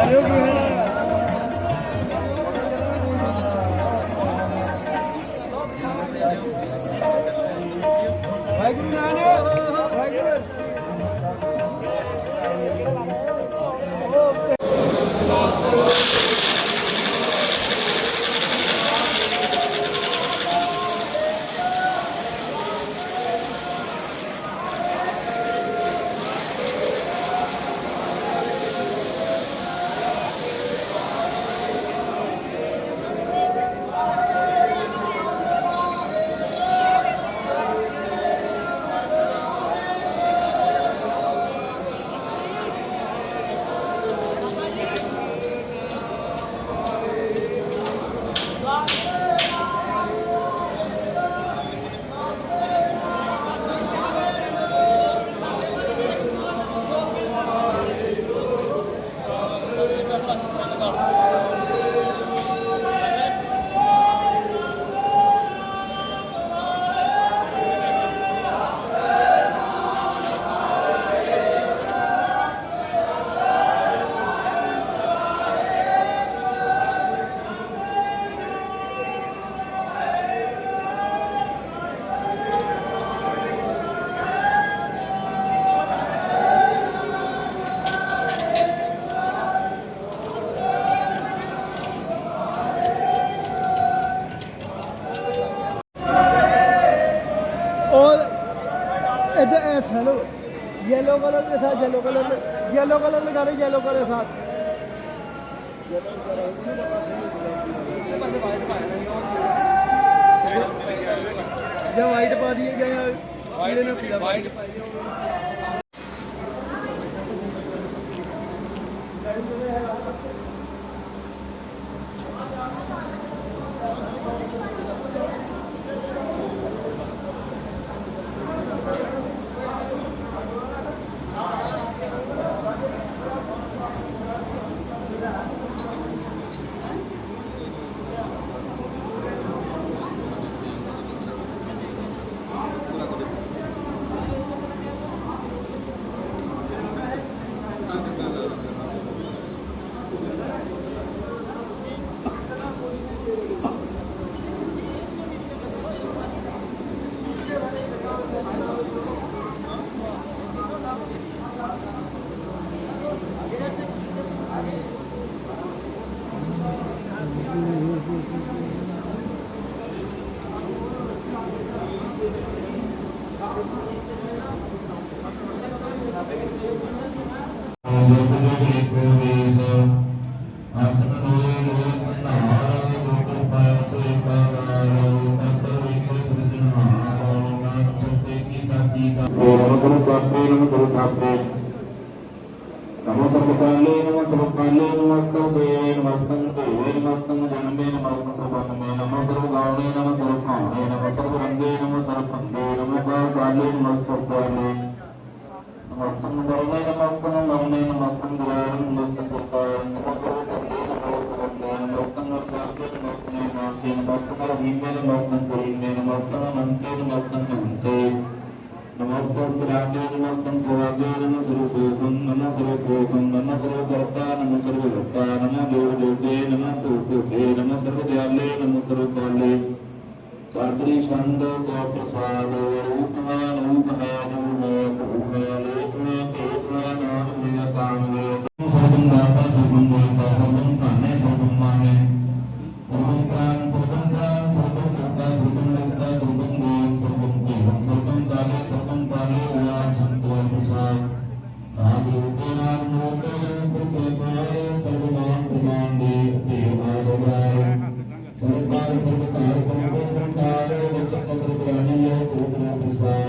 야, 여기 하나. Colour के साथ yellow colour में येलो कलर लगा रहे येलो कलर के साथ ये वाइट पा दिए गए वाइट वाइट ਕਾਲੇ ਨਮਸਤੰ ਦੇਵੇ ਨਮਸਤੰ ਦੇਵੇ ਨਮਸਤੰ ਜਨਮੇ ਨਮਸਤੰ ਸੁਭੰਮੇ ਨਮੋ ਸਰਬ ਗਾਉਣੇ ਨਮੋ ਸਰਬ ਭਾਉਣੇ ਨਮੋ ਸਰਬ ਰੰਗੇ ਨਮੋ ਸਰਬ ਭੰਗੇ ਨਮੋ ਕਾ ਕਾਲੇ ਨਮਸਤੰ ਕਾਲੇ ਨਮਸਤੰ ਵਰਨੇ ਨਮਸਤੰ ਵਰਨੇ ਨਮਸਤੰ ਗੁਰਾਂ ਨਮਸਤੰ ਪੁਰਤਾਂ ਨਮਸਤੰ ਕੰਦੇ ਨਮਸਤੰ ਨਮਸਤੰ ਸਾਕੇ ਨਮਸਤੰ ਨਾਕੇ ਨਮਸਤੰ ਰਹੀਮੇ ਨਮਸਤੰ ਕਰੀਮੇ ਨਮਸਤੰ ਅਨੰਤੇ ਨਮਸਤੰ ਅਨੰਤੇ ਨਮਸਤੰ ਸਰਾਗੇ ਨਮਸਤੰ ਸਰਾਗੇ ਚਾਤਰੀ ਛੰਦ ਕੋ ਪ੍ਰਸਾਦ ਰੂਪ ਹੈ ਰੂਪ ਹੈ।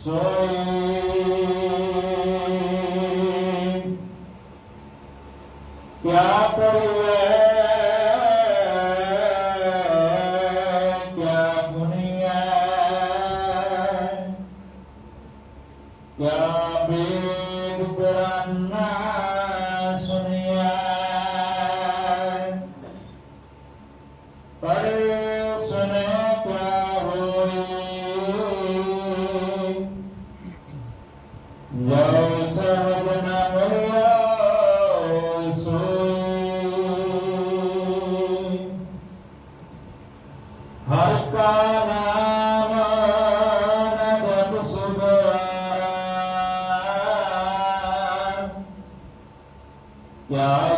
ਸੋਈ ਕਿਆ ਕਰੀਏ ਕਿਆ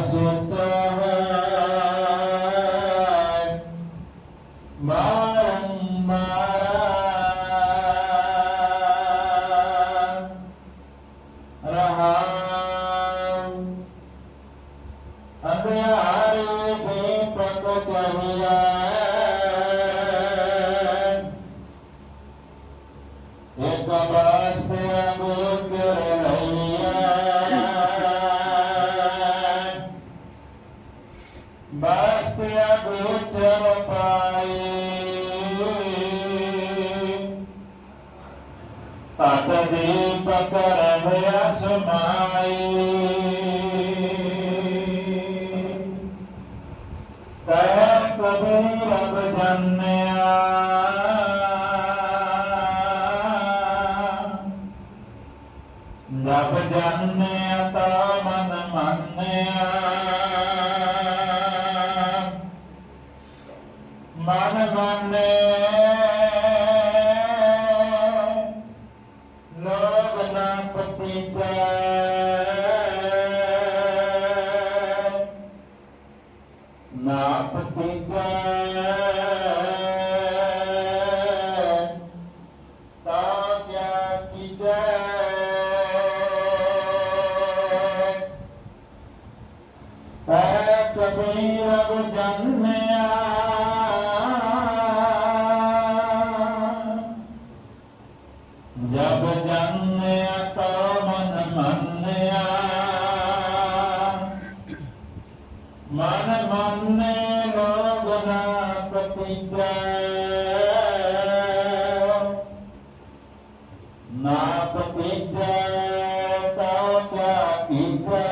ਕਿਆ ਸੁਤ Abadana. ਮਨ ਮੰਨੇ ਲੋਗ ਨਾ ਨਾ ਪਤੀਜੈ ਤਾ ਕਿਆ ਕੀਜੈ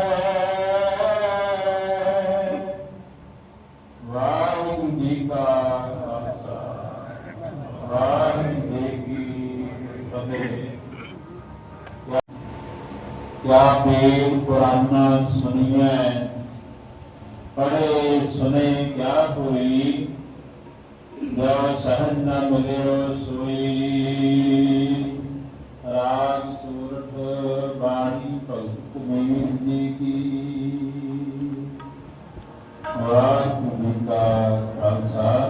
ਵਾਹਿਗੁਰੂ ਜੀ ਕਾ ਖਾਲਸਾ ਵਾਹਿਗੁਰੂ ਜੀ ਕੀ ਫਤਿਹ ਕਿਆ ਬੇਦ ਪੁਰਾਨਾ ਸੁਣੀਐ ਪੜੇ ਸੁਨੇ ਕਿਆ ਹੋਈ? ਜੋ ਸਹਨ ਨ ਮਿਲਿਓ ਸੋਈ। ਰਾਗ ਸੂਰਤ ਬਾਣੀ ਭਗਤ ਮੀਰ ਜੀ ਕੀ? ਵਾਹਿਗੁਰੂ ਜੀ ਖਾਲਸਾ।